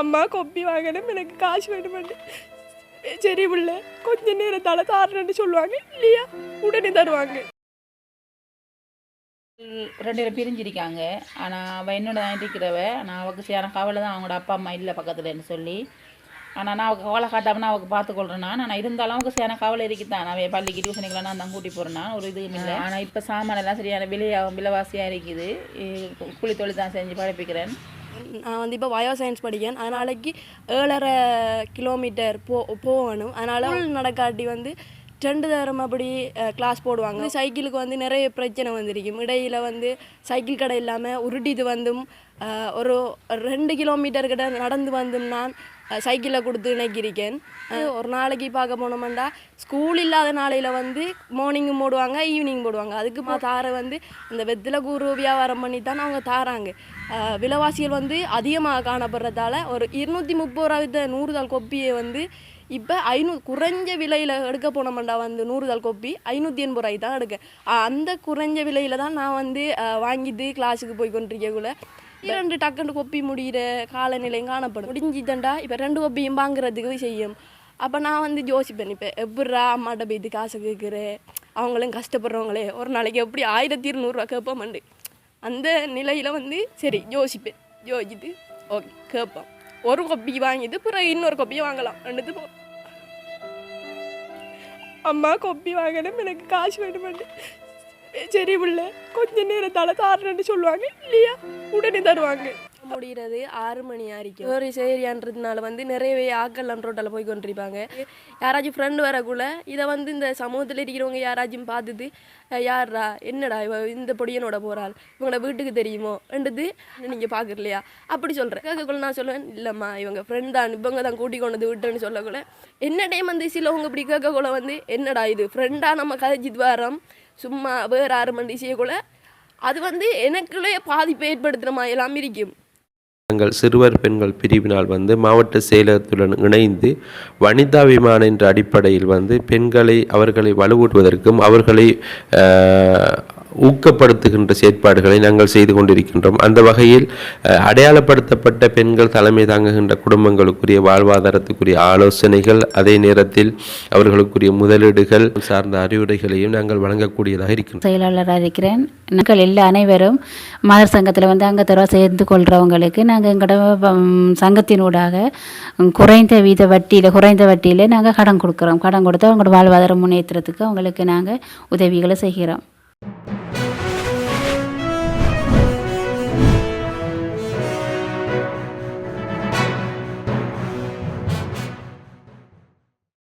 அம்மா கொப்பி வாங்கணும் எனக்கு காசு வேணுமெண்டு சரி உள்ள. கொஞ்ச நேரத்தால தாரணுன்னு சொல்லுவாங்க இல்லையா? உடனே தருவாங்க. ரெண்டு பேரும் பிரிஞ்சிருக்காங்க. ஆனால் அவள் என்னோட தான் இருக்கிறவ. நான் அவளுக்கு சரியான கவலை தான். அவங்களோட அப்பா அம்மா இல்லை பக்கத்துலன்னு சொல்லி. ஆனால் நான் அவளுக்கு கவலை காட்டாமல் அவளுக்கு பார்த்துக்கொள்றேன்னா நான் இருந்தாலும் அவளுக்கு சரியான கவலை இருக்குதான். நான் அவன் பள்ளிக்கு டியூஷனுக்குலாம் நான் தான் கூட்டி போகிறேன்னா ஒரு இதுவும் இல்லை. ஆனால் இப்போ சாமானெல்லாம் சரியான விலையாகும் விலைவாசியாக இருக்குது. குழி தொழில் தான் செஞ்சு பழப்பிக்கிறேன் நான் வந்து இப்போ பயோ சயின்ஸ் படிக்கேன் அதனாலக்கு ஏழரை கிலோமீட்டர் போ போகணும். அதனால் நடக்காட்டி வந்து ரெண்டு தரம் அப்படி கிளாஸ் போடுவாங்க. சைக்கிளுக்கு வந்து நிறைய பிரச்சனை வந்திருக்கும் இடையில வந்து சைக்கிள் கடை இல்லாமல் உருட்டிட்டு வந்தும் ஒரு ரெண்டு கிலோமீட்டர் கிட்ட நடந்து வந்தும் நான் சைக்கிளை கொடுத்து இணைக்கிருக்கேன் ஒரு நாளைக்கு பார்க்க போனோம்டா ஸ்கூல் இல்லாத நாளையில் வந்து மார்னிங்கும் போடுவாங்க ஈவினிங் போடுவாங்க. அதுக்கு மா- தார வந்து இந்த வெத்தில கூறு வியாபாரம் பண்ணி தான் அவங்க தாராங்க. விலைவாசிகள் வந்து அதிகமாக காணப்படுறதால ஒரு இருநூற்றி முப்பது ரூபா வித்த நூறு தாள் கொப்பியை வந்து இப்போ ஐநூறு குறைஞ்ச விலையில் எடுக்க போனோம்டா வந்து நூறு தாள் கொப்பி ஐநூற்றி எண்பது ரூபாய்க்கு தான் எடுக்க. அந்த குறைஞ்ச விலையில் தான் நான் வந்து வாங்கிட்டு கிளாஸுக்கு போய் கொண்டிருக்கக்குள்ள இரண்டு டக்குன்னு கொப்பி முடிகிற காலநிலையும் காணப்படும். முடிஞ்சிட்டண்டா இப்போ ரெண்டு கொப்பியும் வாங்குறதுக்கு செய்யும். அப்போ நான் வந்து யோசிப்பேன் இப்போ எப்பட்றா அம்மாட்ட போயிட்டு காசு கேட்குறேன் அவங்களும் கஷ்டப்படுறவங்களே ஒரு நாளைக்கு எப்படி ஆயிரத்தி இருநூறுவா கேட்போம்ண்டு அந்த நிலையில் வந்து சரி யோசிப்பேன். யோசித்து ஓகே கேட்போம் ஒரு கொப்பி வாங்கிட்டு பிறகு இன்னொரு கொப்பியை வாங்கலாம். ரெண்டுத்து போ. அம்மா கொப்பி வாங்கணும் எனக்கு காசு வேணுமெண்டு. சரி பிள்ளை கொஞ்ச நேரத்தால தாரணுன்னு சொல்லுவாங்க இல்லையா? உடனே தருவாங்க. முடிகிறது ஆறு மணி ஆறிக்கும் ஒரு சரியான்றதுனால வந்து நிறையவே ஆக்கல்லாம் ரோட்டில் போய் கொண்டிருப்பாங்க. யாராச்சும் ஃப்ரெண்டு வரக்குள்ள இதை வந்து இந்த சமூகத்தில் இருக்கிறவங்க யாராச்சும் பார்த்துட்டு யாரா என்னடா இவ இந்த பொடியனோட போகிறாள் இவங்களோட வீட்டுக்கு தெரியுமோ? என்றது நீங்கள் பார்க்கலையா அப்படி சொல்கிறேன் கேட்கக்குள்ள நான் சொல்லுவேன் இல்லைம்மா இவங்க ஃப்ரெண்ட் தான் இவங்க தான் கூட்டி கொண்டது விட்டுன்னு சொல்லக்குள்ள. என்ன டைம் வந்து சிலவங்க இப்படி கேட்கக்குள்ள வந்து என்னடா இது? ஃப்ரெண்டாக நம்ம கதைச்சிட்டு வரோம் சும்மா வேறு ஆறு மணி செய்யக்குள்ள அது வந்து எனக்குள்ளே பாதிப்பை ஏற்படுத்துகிற மாதிரி எல்லாம் இருக்கும். நாங்கள் சிறுவர் பெண்கள் பிரிவினால் வந்து மாவட்ட செயலகத்துடன் இணைந்து வனிதா விமானம் என்ற அடிப்படையில் வந்து பெண்களை அவர்களை வலுவூட்டுவதற்கும் அவர்களை ஊக்கப்படுத்துகின்ற செயற்பாடுகளை நாங்கள் செய்து கொண்டிருக்கின்றோம். அந்த வகையில் அடையாளப்படுத்தப்பட்ட பெண்கள் தலைமை தாங்குகின்ற குடும்பங்களுக்குரிய வாழ்வாதாரத்துக்குரிய ஆலோசனைகள் அதே நேரத்தில் அவர்களுக்குரிய முதலீடுகள் சார்ந்த அறிவுரைகளையும் நாங்கள் வழங்கக்கூடியதாக இருக்கிறோம் செயலாளராக இருக்கிறேன். நாங்கள் எல்லா அனைவரும் மதர் சங்கத்தில் வந்து அங்கத்தரவாக சேர்ந்து கொள்கிறவங்களுக்கு நாங்கள் எங்களோட சங்கத்தினூடாக குறைந்த வீத வட்டியில் குறைந்த வட்டியில் நாங்கள் கடன் கொடுக்குறோம். கடன் கொடுத்து அவங்களோட வாழ்வாதாரம் முன்னேற்றத்துக்கு அவங்களுக்கு நாங்கள் உதவிகளை செய்கிறோம்.